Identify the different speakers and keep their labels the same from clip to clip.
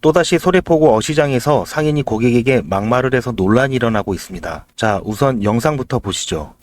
Speaker 1: 또다시 소래포구 어시장에서 상인이 고객에게 막말을 해서 논란이 일어나고 있습니다. 자, 우선 영상부터 보시죠.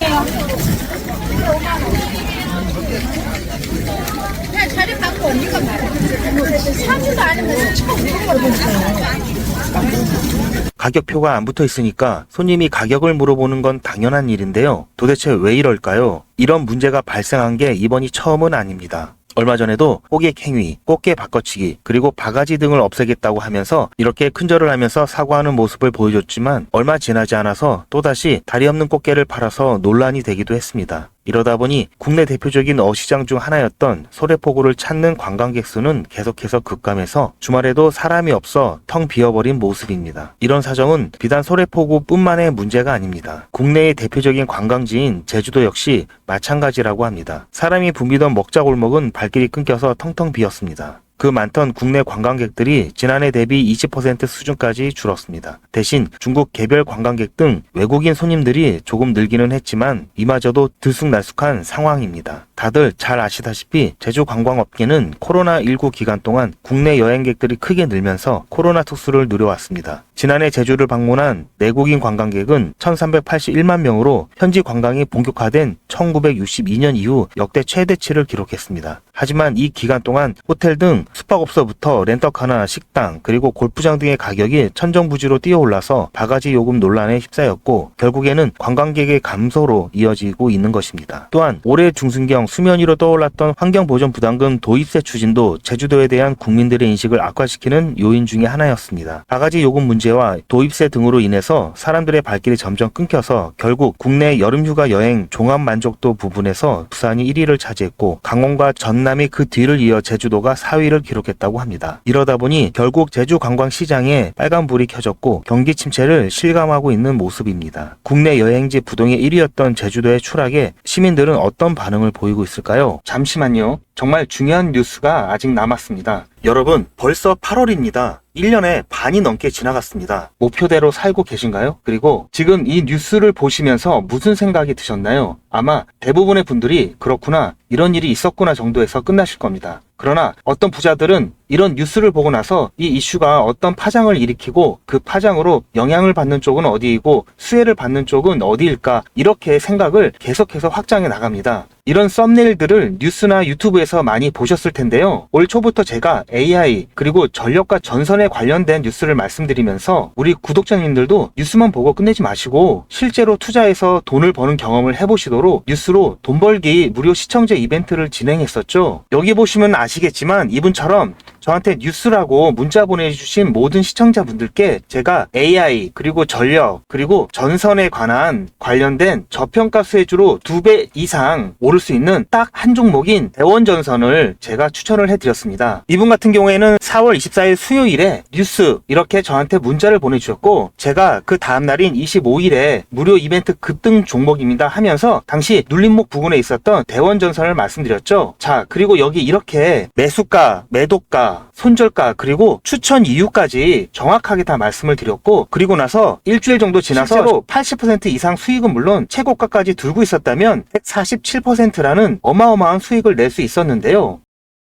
Speaker 1: 가격표가 안 붙어 있으니까 손님이 가격을 물어보는 건 당연한 일인데요. 도대체 왜 이럴까요? 이런 문제가 발생한 게 이번이 처음은 아닙니다. 얼마 전에도 호객 행위, 꽃게 바꿔치기, 그리고 바가지 등을 없애겠다고 하면서 이렇게 큰절을 하면서 사과하는 모습을 보여줬지만 얼마 지나지 않아서 또다시 다리 없는 꽃게를 팔아서 논란이 되기도 했습니다. 이러다 보니 국내 대표적인 어시장 중 하나였던 소래포구를 찾는 관광객 수는 계속해서 급감해서 주말에도 사람이 없어 텅 비어버린 모습입니다. 이런 사정은 비단 소래포구뿐만의 문제가 아닙니다. 국내의 대표적인 관광지인 제주도 역시 마찬가지라고 합니다. 사람이 붐비던 먹자골목은 발길이 끊겨서 텅텅 비었습니다. 그 많던 국내 관광객들이 지난해 대비 20% 수준까지 줄었습니다. 대신 중국 개별 관광객 등 외국인 손님들이 조금 늘기는 했지만 이마저도 들쑥날쑥한 상황입니다. 다들 잘 아시다시피 제주 관광업계는 코로나19 기간 동안 국내 여행객들이 크게 늘면서 코로나 특수를 누려왔습니다. 지난해 제주를 방문한 내국인 관광객은 1381만 명으로 현지 관광이 본격화된 1962년 이후 역대 최대치를 기록했습니다. 하지만 이 기간 동안 호텔 등 숙박업소부터 렌터카나 식당 그리고 골프장 등의 가격이 천정부지로 뛰어올라서 바가지 요금 논란에 휩싸였고 결국에는 관광객의 감소로 이어지고 있는 것입니다. 또한 올해 중순경 수면 위로 떠올랐던 환경보전 부담금 도입세 추진도 제주도에 대한 국민들의 인식을 악화시키는 요인 중의 하나였습니다. 바가지 요금 문제와 도입세 등으로 인해서 사람들의 발길이 점점 끊겨서 결국 국내 여름휴가 여행 종합 만족도 부분에서 부산이 1위를 차지했고 강원과 전남이 그 뒤를 이어 제주도가 4위를 기록했다고 합니다. 이러다 보니 결국 제주 관광 시장에 빨간불이 켜졌고 경기 침체를 실감하고 있는 모습입니다. 국내 여행지 부동의 1위였던 제주도의 추락에 시민들은 어떤 반응을 보이고 있을까요? 잠시만요. 정말 중요한 뉴스가 아직 남았습니다. 여러분, 벌써 8월입니다. 1년에 반이 넘게 지나갔습니다. 목표대로 살고 계신가요? 그리고 지금 이 뉴스를 보시면서 무슨 생각이 드셨나요? 아마 대부분의 분들이 그렇구나, 이런 일이 있었구나 정도에서 끝나실 겁니다. 그러나 어떤 부자들은 이런 뉴스를 보고 나서 이 이슈가 어떤 파장을 일으키고 그 파장으로 영향을 받는 쪽은 어디이고 수혜를 받는 쪽은 어디일까 이렇게 생각을 계속해서 확장해 나갑니다. 이런 썸네일들을 뉴스나 유튜브에서 많이 보셨을 텐데요. 올 초부터 제가 AI 그리고 전력과 전선에 관련된 뉴스를 말씀드리면서 우리 구독자님들도 뉴스만 보고 끝내지 마시고 실제로 투자해서 돈을 버는 경험을 해보시도록 뉴스로 돈 벌기 무료 시청제 이벤트를 진행했었죠. 여기 보시면 아시겠지만 이분처럼 저한테 뉴스라고 문자 보내주신 모든 시청자분들께 제가 AI 그리고 전력 그리고 전선에 관한 관련된 저평가 수혜주로 두 배 이상 오를 수 있는 딱 한 종목인 대원전선을 제가 추천을 해드렸습니다. 이분 같은 경우에는 4월 24일 수요일에 뉴스 이렇게 저한테 문자를 보내주셨고 제가 그 다음 날인 25일에 무료 이벤트 급등 종목입니다 하면서 당시 눌림목 부근에 있었던 대원전선을 말씀드렸죠. 자 그리고 여기 이렇게 매수가, 매도가, 손절가 그리고 추천 이유까지 정확하게 다 말씀을 드렸고 그리고 나서 일주일 정도 지나서 실제로 80% 이상 수익은 물론 최고가까지 들고 있었다면 147%라는 어마어마한 수익을 낼 수 있었는데요.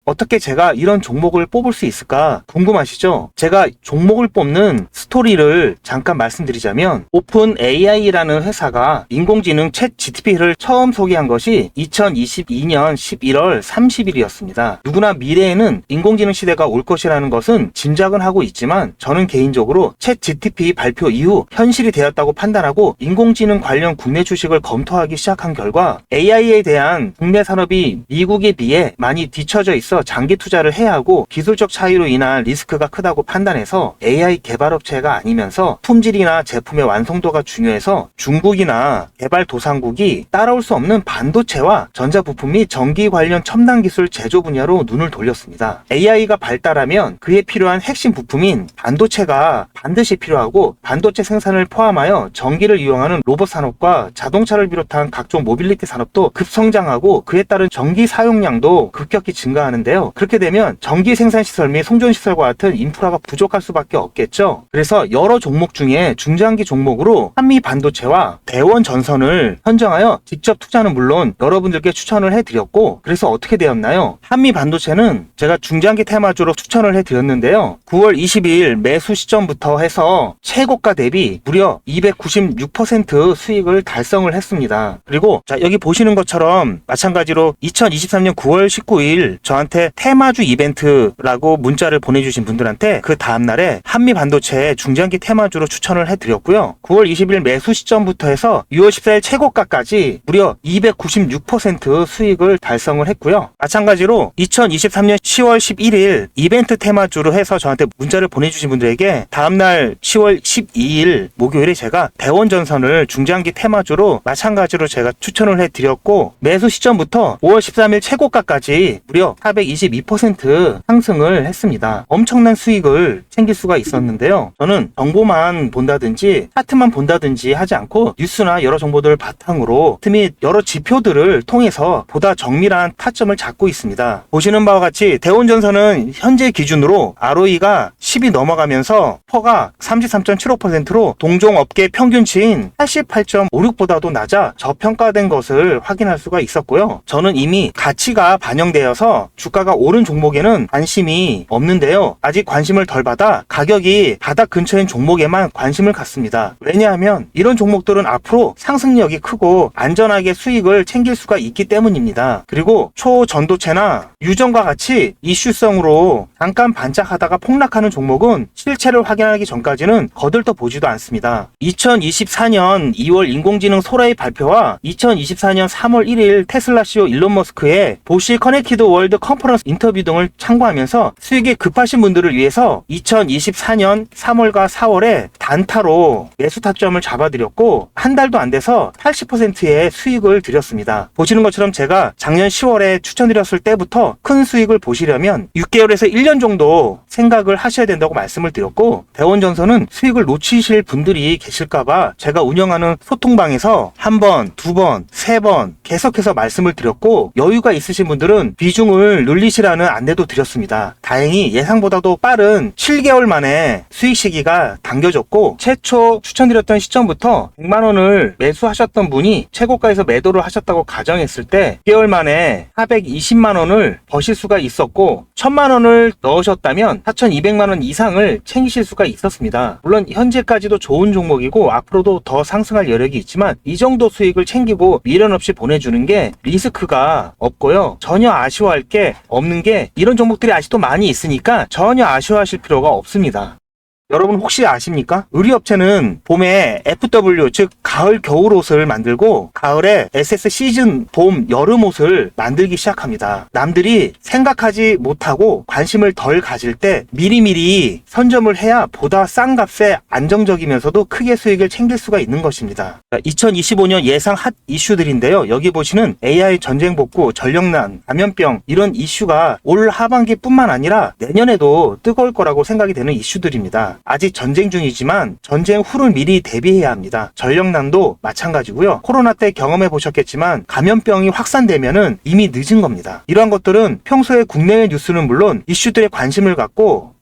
Speaker 1: 어떻게 제가 이런 종목을 뽑을 수 있을까 궁금하시죠? 제가 종목을 뽑는 스토리를 잠깐 말씀드리자면 오픈 AI라는 회사가 인공지능 챗 GTP를 처음 소개한 것이 2022년 11월 30일이었습니다. 누구나 미래에는 인공지능 시대가 올 것이라는 것은 짐작은 하고 있지만 저는 개인적으로 챗 GTP 발표 이후 현실이 되었다고 판단하고 인공지능 관련 국내 주식을 검토하기 시작한 결과 AI에 대한 국내 산업이 미국에 비해 많이 뒤처져 있어 장기 투자를 해야 하고 기술적 차이로 인한 리스크가 크다고 판단해서 AI 개발업체가 아니면서 품질이나 제품의 완성도가 중요해서 중국이나 개발 도상국이 따라올 수 없는 반도체와 전자부품 및 전기 관련 첨단 기술 제조 분야로 눈을 돌렸습니다. AI가 발달하면 그에 필요한 핵심 부품인 반도체가 반드시 필요하고 반도체 생산을 포함하여 전기를 이용하는 로봇 산업과 자동차를 비롯한 각종 모빌리티 산업도 급성장하고 그에 따른 전기 사용량도 급격히 증가하는 데 있는데요. 그렇게 되면 전기 생산 시설 및 송전 시설과 같은 인프라가 부족할 수밖에 없겠죠. 그래서 여러 종목 중에 중장기 종목으로 한미 반도체와 대원 전선을 선정하여 직접 투자는 물론 여러분들께 추천을 해드렸고 그래서 어떻게 되었나요? 한미 반도체는 제가 중장기 테마주로 추천을 해드렸는데요. 9월 22일 매수 시점부터 해서 최고가 대비 무려 296% 수익을 달성을 했습니다. 그리고 자 여기 보시는 것처럼 마찬가지로 2023년 9월 19일 저한테 테마주 이벤트라고 문자를 보내주신 분들한테 그 다음날에 한미 반도체 중장기 테마주로 추천을 해드렸고요. 9월 20일 매수 시점부터 해서 6월 14일 최고가까지 무려 296% 수익을 달성을 했고요. 마찬가지로 2023년 10월 11일 이벤트 테마주로 해서 저한테 문자를 보내주신 분들에게 다음날 10월 12일 목요일에 제가 대원전선을 중장기 테마주로 마찬가지로 제가 추천을 해드렸고 매수 시점부터 5월 13일 최고가까지 무려 422% 상승을 했습니다. 엄청난 수익을 챙길 수가 있었는데요. 저는 정보만 본다든지 차트만 본다든지 하지 않고 뉴스나 여러 정보들을 바탕으로 틈이 여러 지표들을 통해서 보다 정밀한 타점을 잡고 있습니다. 보시는 바와 같이 대원전선은 현재 기준으로 ROE가 10이 넘어가면서 퍼가 33.75%로 동종 업계 평균치인 88.56보다도 낮아 저평가된 것을 확인할 수가 있었고요. 저는 이미 가치가 반영되어서 주 가가 오른 종목에는 관심이 없는데요. 아직 관심을 덜 받아 가격이 바닥 근처인 종목에만 관심을 갖습니다. 왜냐하면 이런 종목들은 앞으로 상승력이 크고 안전하게 수익을 챙길 수가 있기 때문입니다. 그리고 초전도체나 유전과 같이 이슈성으로 잠깐 반짝하다가 폭락하는 종목은 실체를 확인하기 전까지는 거들떠 보지도 않습니다. 2024년 2월 인공지능 소라의 발표와 2024년 3월 1일 테슬라 CEO 일론 머스크의 보시 커넥티드 월드 컨퍼런스 인터뷰 등을 참고하면서 수익이 급하신 분들을 위해서 2024년 3월과 4월에 단타로 매수 타점을 잡아드렸고 한 달도 안 돼서 80%의 수익을 드렸습니다. 보시는 것처럼 제가 작년 10월에 추천드렸을 때부터 큰 수익을 보시려면 6개월에서 1년 정도 생각을 하셔야 된다고 말씀을 드렸고 대원전선은 수익을 놓치실 분들이 계실까봐 제가 운영하는 소통방에서 한 번, 두 번, 세 번 계속해서 말씀을 드렸고 여유가 있으신 분들은 비중을 늘리시라는 안내도 드렸습니다. 다행히 예상보다도 빠른 7개월 만에 수익 시기가 당겨졌고 최초 추천드렸던 시점부터 100만 원을 매수하셨던 분이 최고가에서 매도를 하셨다고 가정했을 때 6개월 만에 420만 원을 버실 수가 있었고 1000만 원을 넣으셨다면 4200만 원 이상을 챙기실 수가 있었습니다. 물론 현재까지도 좋은 종목이고 앞으로도 더 상승할 여력이 있지만 이 정도 수익을 챙기고 미련 없이 보내주는 게 리스크가 없고요. 전혀 아쉬워할 게 없는 게 이런 종목들이 아직도 많이 있으니까 전혀 아쉬워하실 필요가 없습니다. 여러분 혹시 아십니까? 의류업체는 봄에 FW 즉 가을 겨울 옷을 만들고 가을에 SS 시즌 봄 여름 옷을 만들기 시작합니다. 남들이 생각하지 못하고 관심을 덜 가질 때 미리미리 선점을 해야 보다 싼 값에 안정적이면서도 크게 수익을 챙길 수가 있는 것입니다. 2025년 예상 핫 이슈들인데요. 여기 보시는 AI 전쟁 복구, 전력난, 감염병 이런 이슈가 올 하반기뿐만 아니라 내년에도 뜨거울 거라고 생각이 되는 이슈들입니다. 아직 전쟁 중이지만 전쟁 후를 미리 대비해야 합니다. 전력난도 마찬가지고요. 코로나 때 경험해 보셨겠지만 감염병이 확산되면은 이미 늦은 겁니다. 이러한 것들은 평소에 국내외 뉴스는 물론 이슈들에 관심을 갖고